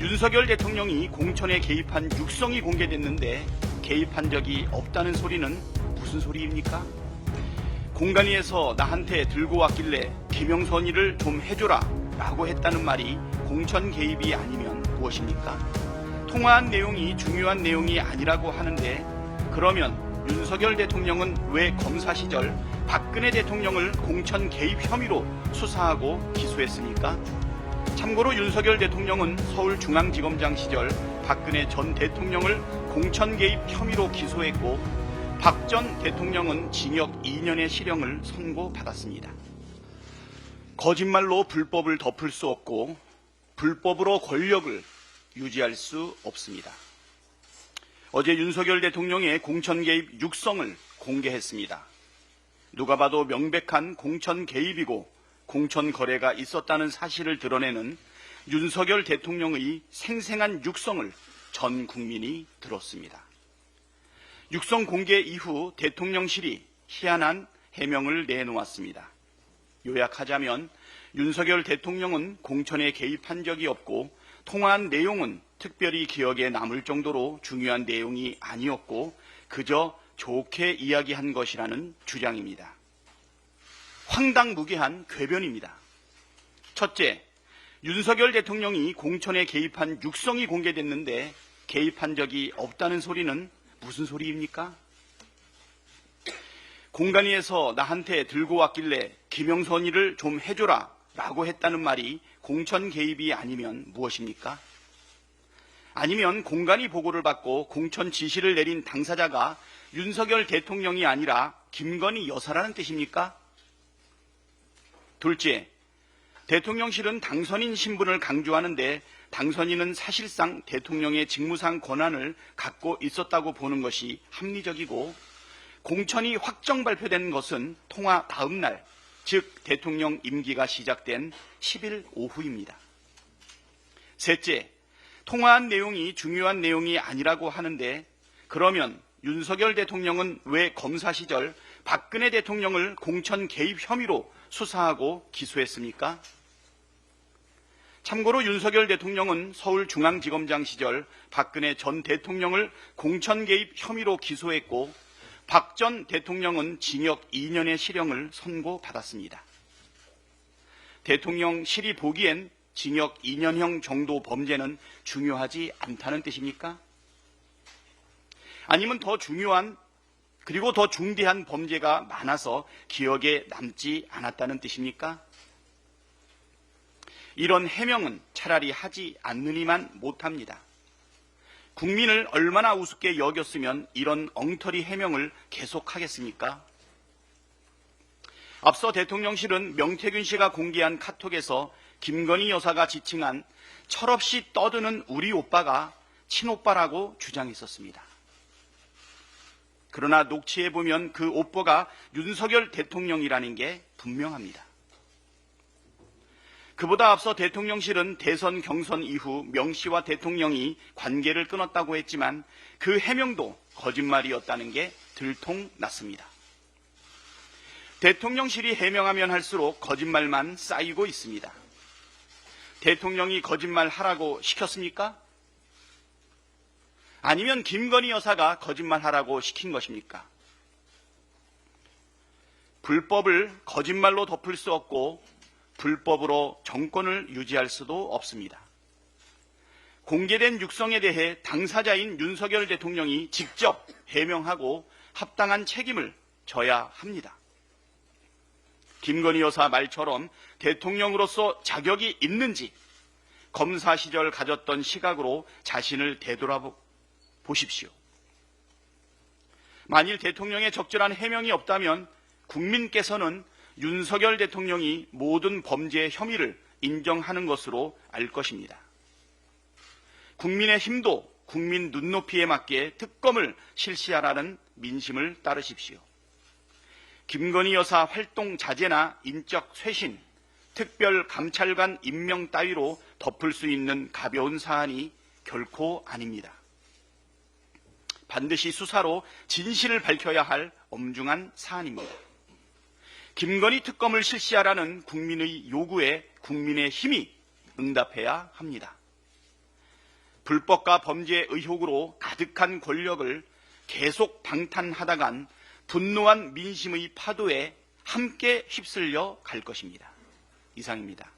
윤석열 대통령이 공천에 개입한 육성이 공개됐는데 개입한 적이 없다는 소리는 무슨 소리입니까? 공간위에서 나한테 들고 왔길래 김영선이를 좀 해줘라 라고 했다는 말이 공천 개입이 아니면 무엇입니까? 통화한 내용이 중요한 내용이 아니라고 하는데 그러면 윤석열 대통령은 왜 검사 시절 박근혜 대통령을 공천 개입 혐의로 수사하고 기소했습니까? 참고로 윤석열 대통령은 서울중앙지검장 시절 박근혜 전 대통령을 공천 개입 혐의로 기소했고 박 전 대통령은 징역 2년의 실형을 선고받았습니다. 거짓말로 불법을 덮을 수 없고 불법으로 권력을 유지할 수 없습니다. 어제 윤석열 대통령의 공천 개입 육성을 공개했습니다. 누가 봐도 명백한 공천 개입이고 공천 거래가 있었다는 사실을 드러내는 윤석열 대통령의 생생한 육성을 전 국민이 들었습니다. 육성 공개 이후 대통령실이 희한한 해명을 내놓았습니다. 요약하자면 윤석열 대통령은 공천에 개입한 적이 없고 통화한 내용은 특별히 기억에 남을 정도로 중요한 내용이 아니었고 그저 좋게 이야기한 것이라는 주장입니다. 황당무계한 궤변입니다. 첫째, 윤석열 대통령이 공천에 개입한 육성이 공개됐는데 개입한 적이 없다는 소리는 무슨 소리입니까? 공간위에서 나한테 들고 왔길래 김영선이를 좀 해줘라 라고 했다는 말이 공천 개입이 아니면 무엇입니까? 아니면 공간이 보고를 받고 공천 지시를 내린 당사자가 윤석열 대통령이 아니라 김건희 여사라는 뜻입니까? 둘째, 대통령실은 당선인 신분을 강조하는데 당선인은 사실상 대통령의 직무상 권한을 갖고 있었다고 보는 것이 합리적이고 공천이 확정 발표된 것은 통화 다음 날, 즉 대통령 임기가 시작된 10일 오후입니다. 셋째, 통화한 내용이 중요한 내용이 아니라고 하는데 그러면 윤석열 대통령은 왜 검사 시절 박근혜 대통령을 공천 개입 혐의로 수사하고 기소했습니까? 참고로 윤석열 대통령은 서울중앙지검장 시절 박근혜 전 대통령을 공천 개입 혐의로 기소했고 박 전 대통령은 징역 2년의 실형을 선고받았습니다. 대통령실이 보기엔 징역 2년형 정도 범죄는 중요하지 않다는 뜻입니까? 아니면 더 중요한 그리고 더 중대한 범죄가 많아서 기억에 남지 않았다는 뜻입니까? 이런 해명은 차라리 하지 않느니만 못합니다. 국민을 얼마나 우습게 여겼으면 이런 엉터리 해명을 계속하겠습니까? 앞서 대통령실은 명태균 씨가 공개한 카톡에서 김건희 여사가 지칭한 철없이 떠드는 우리 오빠가 친오빠라고 주장했었습니다. 그러나 녹취해 보면 그 오빠가 윤석열 대통령이라는 게 분명합니다. 그보다 앞서 대통령실은 대선 경선 이후 명 씨와 대통령이 관계를 끊었다고 했지만 그 해명도 거짓말이었다는 게 들통났습니다. 대통령실이 해명하면 할수록 거짓말만 쌓이고 있습니다. 대통령이 거짓말 하라고 시켰습니까? 아니면 김건희 여사가 거짓말 하라고 시킨 것입니까? 불법을 거짓말로 덮을 수 없고 불법으로 정권을 유지할 수도 없습니다. 공개된 육성에 대해 당사자인 윤석열 대통령이 직접 해명하고 합당한 책임을 져야 합니다. 김건희 여사 말처럼 대통령으로서 자격이 있는지 검사 시절 가졌던 시각으로 자신을 되돌아 보십시오. 만일 대통령의 적절한 해명이 없다면 국민께서는 윤석열 대통령이 모든 범죄 혐의를 인정하는 것으로 알 것입니다. 국민의 힘도 국민 눈높이에 맞게 특검을 실시하라는 민심을 따르십시오. 김건희 여사 활동 자제나 인적 쇄신, 특별 감찰관 임명 따위로 덮을 수 있는 가벼운 사안이 결코 아닙니다. 반드시 수사로 진실을 밝혀야 할 엄중한 사안입니다. 김건희 특검을 실시하라는 국민의 요구에 국민의 힘이 응답해야 합니다. 불법과 범죄 의혹으로 가득한 권력을 계속 방탄하다간 분노한 민심의 파도에 함께 휩쓸려 갈 것입니다. 이상입니다.